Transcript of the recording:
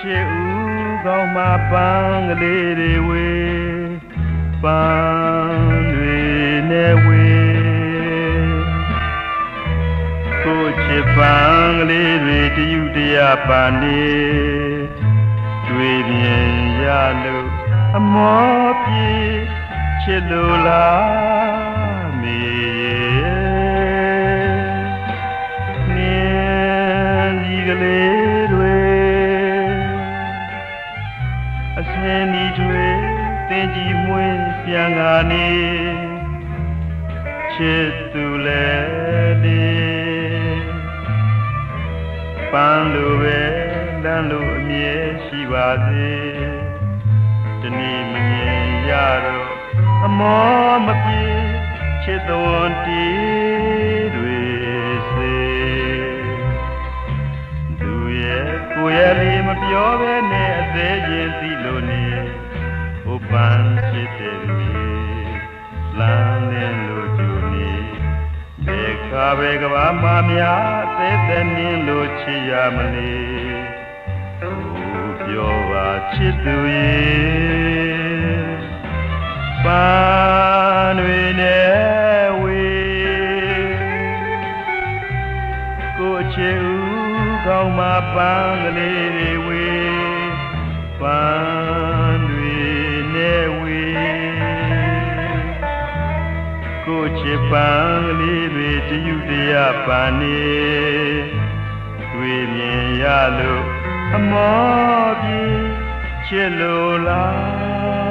ချစ်ဦးကောင်းမှပန်းကလေးတွေဝေးပန်းတွေနဲ့ဝေးကိုချစ်ပန်းကလေးတွေတယူတရားပါနေတွေ့မြင်ရလို့အမောပြေချစ်လို့လား တင်ကြီးမွေးပြန်ကနေချစ်သူလဲဒီပန်းလိုပဲလမ်းလိုအမြဲရှိပါစေတနေ့မမြင်ရတော့အမောမပြေချစ်သွန်တီတွေစေသူရဲ့ကိုယ်ရဲ့လေးမပြောဘဲနဲ့အသေးချင်းသိလို့နေဟို ပန်းဖြစ်တဲ့လူလမ်းနဲ့လို့ကြိုနေဘယ်ခါပဲကဘာမှများအသေးသက်နင်းလို့ချစ်ရမလေးဟိုပြောပါချစ်သူရဲ့ပန်းတွေနဲ့ဝေးကိုချေဦးကောင်းမှပန်းကလေးတွေဝေးပန်း ကိုချေပန်းကလေးတွေတယူတရားပန်းနေတွေ့မြင်ရလို့အမောပြေချစ်လို့လား